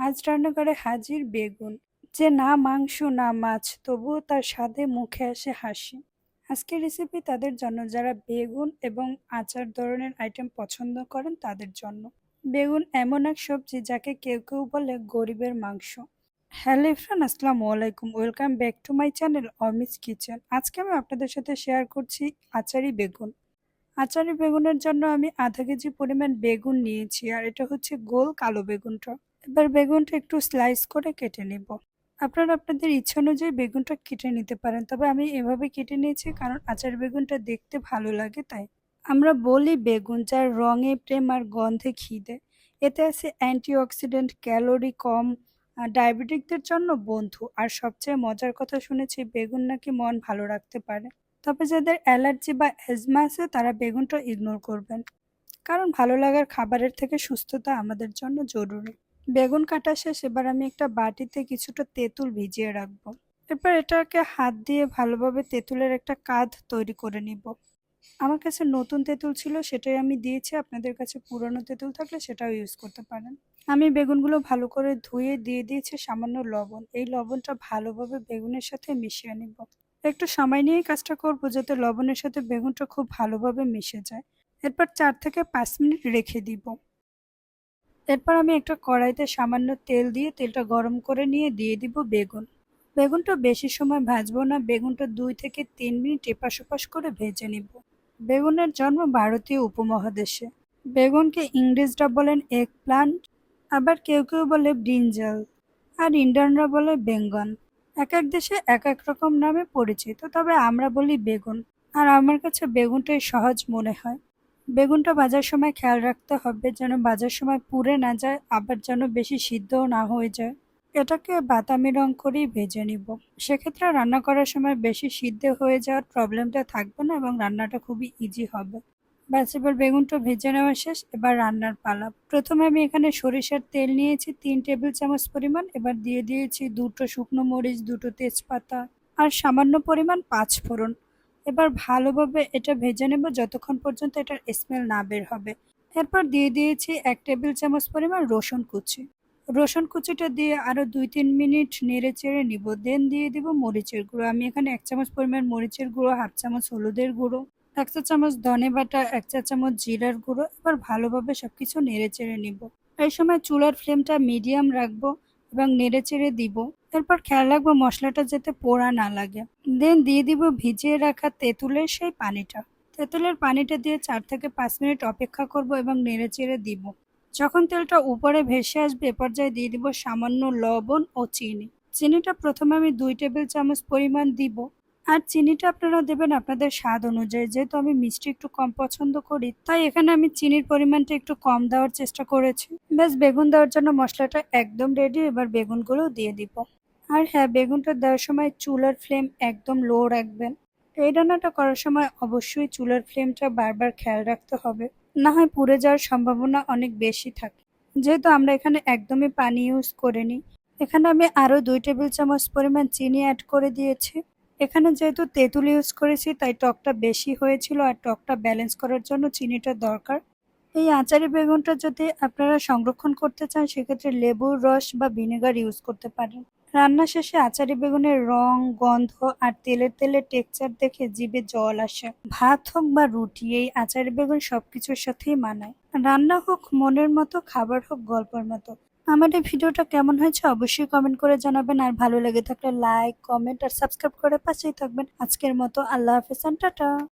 আজ রান্নাঘরে হাজির বেগুন। যে না মাংস, না মাছ, তবুও তার স্বাদে মুখে আসে হাসি। আজকের রেসিপি তাদের জন্য। যারা বেগুন এবং আচার ধরনের আইটেম পছন্দ করেন তাদের জন্য। বেগুন এমন এক সবজি যাকে কেউ কেউ বলে গরিবের মাংস। হ্যালো ইফরান আসসালামু আলাইকুম। Welcome back to my channel Omi's kitchen. আজকে আমি আপনাদের সাথে শেয়ার করছি আচারি বেগুন। আচারি বেগুনের জন্য আমি আধা কেজি পরিমাণ বেগুন নিয়েছি, আর এটা হচ্ছে গোল কালো বেগুনটা। এবার বেগুনটা একটু স্লাইস করে কেটে নেব। আপনারা আপনাদের ইচ্ছা অনুযায়ী বেগুনটা কেটে নিতে পারেন, তবে আমি এভাবে কেটে নিয়েছি কারণ আচার বেগুনটা দেখতে ভালো লাগে তাই। আমরা বলি বেগুন যার রঙে প্রেম আর গন্ধে খিদে। এতে আছে অ্যান্টিঅক্সিডেন্ট ক্যালোরি কম ডায়াবেটিকদের জন্য বন্ধু। আর সবচেয়ে মজার কথা শুনেছি, বেগুন নাকি মন ভালো রাখতে পারে। তবে যাদের অ্যালার্জি বা অ্যাজমা আছে, তারা বেগুনটা ইগনোর করবেন। কারণ ভালো লাগার খাবারের থেকে সুস্থতা আমাদের জন্য জরুরি। বেগুন কাটা শেষ, এবার আমি একটা বাটিতে কিছুটা তেঁতুল ভিজিয়ে রাখব। এরপর এটাকে হাত দিয়ে ভালোভাবে তেঁতুলের একটা কাঁধ তৈরি করে নিব। আমার কাছে নতুন তেঁতুল ছিল, সেটাই আমি দিয়েছি। আপনাদের কাছে পুরনো তেঁতুল থাকলে সেটাও ইউজ করতে পারেন। আমি বেগুনগুলো ভালো করে ধুয়ে দিয়ে দিয়েছি সামান্য লবণ। এই লবণটা ভালোভাবে বেগুনের সাথে মিশিয়ে নিব। একটু সময় নিয়ে কাজটা করব যাতে লবণের সাথে বেগুনটা খুব ভালোভাবে মিশে যায়। এরপর চার থেকে পাঁচ মিনিট রেখে দিব। এরপর আমি একটা কড়াইতে সামান্য তেল দিয়ে তেলটা গরম করে নিয়ে দিয়ে দিব বেগুন। বেগুনটা বেশি সময় ভাজবো না, বেগুনটা দুই থেকে তিন মিনিট এপাশ ওপাশ করে ভেজে নিব। বেগুনের জন্ম ভারতীয় উপমহাদেশে। বেগুনকে ইংরেজরা বলেন এগ প্লান্ট আবার কেউ কেউ বলে ব্রিঞ্জাল আর ইন্ডিয়ানরা বলে বেঙ্গন এক এক দেশে এক এক রকম নামে পরিচিত, তবে আমরা বলি বেগুন, আর আমার কাছে বেগুনটাই সহজ মনে হয়। বেগুনটা ভাজার সময় খেয়াল রাখতে হবে যেন ভাজার সময় পুড়ে না যায়, আবার যেন বেশি সিদ্ধও না হয়ে যায়। এটাকে বাদামি রং করেই ভেজে নিব। সেক্ষেত্রে রান্না করার সময় বেশি সিদ্ধ হয়ে যাওয়ার প্রবলেমটা থাকবে না এবং রান্নাটা খুবই ইজি হবে। ব্যাস, এবার বেগুনটা ভেজে নেওয়া শেষ। এবার রান্নার পালা। প্রথমে আমি এখানে সরিষার তেল নিয়েছি, তিন টেবিল চামচ পরিমাণ। এবার দিয়ে দিয়েছি দুটো শুকনো মরিচ, দুটো তেজপাতা আর সামান্য পরিমাণ পাঁচ ফোড়ন। এবার ভালোভাবে এটা ভেজে নেব যতক্ষণ পর্যন্ত এটার স্মেল না বের হবে। এরপর দিয়ে দিয়েছি এক টেবিল চামচ পরিমাণ রসুন কুচি। রসুন কুচিটা দিয়ে আরও দুই তিন মিনিট নেড়ে চেড়ে নিব দেন দিয়ে দিব মরিচের গুঁড়ো। আমি এখানে এক চামচ পরিমাণ মরিচের গুঁড়ো, হাফ চামচ হলুদের গুঁড়ো, এক চা চামচ ধনে বাটা, এক চা চামচ জিরার গুঁড়ো। এবার ভালোভাবে সব কিছু নেড়ে চেড়ে নিব। এই সময় চুলার ফ্লেমটা মিডিয়াম রাখব এবং নেড়ে চেড়ে দিব। এরপর খেয়াল রাখব মশলাটা যাতে পোড়া না লাগে। দেন দিয়ে দিব ভিজিয়ে রাখা তেঁতুলের সেই পানিটা। তেঁতুলের পানিটা দিয়ে চার থেকে পাঁচ মিনিট অপেক্ষা করব এবং নেড়ে চেড়ে দিব। যখন তেলটা উপরে ভেসে আসবে, এ পর্যায়ে দিয়ে দিব সামান্য লবণ ও চিনি। চিনিটা প্রথমে আমি দুই টেবিল চামচ পরিমাণ দিব। আর চিনিটা আপনারা দেবেন আপনাদের স্বাদ অনুযায়ী। যেহেতু আমি মিষ্টি একটু কম পছন্দ করি, তাই এখানে আমি চিনির পরিমাণটা একটু কম দেওয়ার চেষ্টা করেছি। বেশ বেগুন দেওয়ার জন্য মশলাটা একদম রেডি এবার বেগুনগুলো দিয়ে দিব। আর হ্যাঁ বেগুনটা দেওয়ার সময় চুলার ফ্লেম একদম লো রাখবেন। এই রান্নাটা করার সময় অবশ্যই চুলার ফ্লেমটা বারবার খেয়াল রাখতে হবে। না হয় পুড়ে যাওয়ার সম্ভাবনা অনেক বেশি থাকে। যেহেতু আমরা এখানে একদমই পানি ইউজ করিনি, এখানে আমি আরও দুই টেবিল চামচ পরিমাণ চিনি অ্যাড করে দিয়েছি। এখানে যেহেতু তেঁতুল ইউজ করেছি, তাই টকটা বেশি হয়েছিল আর টকটা ব্যালেন্স করার জন্য চিনিটা দরকার। এই আচারি বেগুনটা যদি আপনারা সংরক্ষণ করতে চান, সেক্ষেত্রে লেবুর রস বা ভিনেগার ইউজ করতে পারেন। রান্না শেষে আচারি বেগুনের রং, গন্ধ আর তেলের তেলের টেক্সচার দেখে জিভে জল আসে। ভাত হোক বা রুটি, এই আচারি বেগুন সবকিছুর সাথেই মানায়। রান্না হোক মনের মতো, খাবার হোক গল্পের মতো। আমার এই ভিডিওটা কেমন হয়েছে অবশ্যই কমেন্ট করে জানাবেন। আর ভালো লেগে থাকলে লাইক কমেন্ট আর সাবস্ক্রাইব করে পাশেই থাকবেন। আজকের মতো আল্লাহ হাফেজ, টাটা।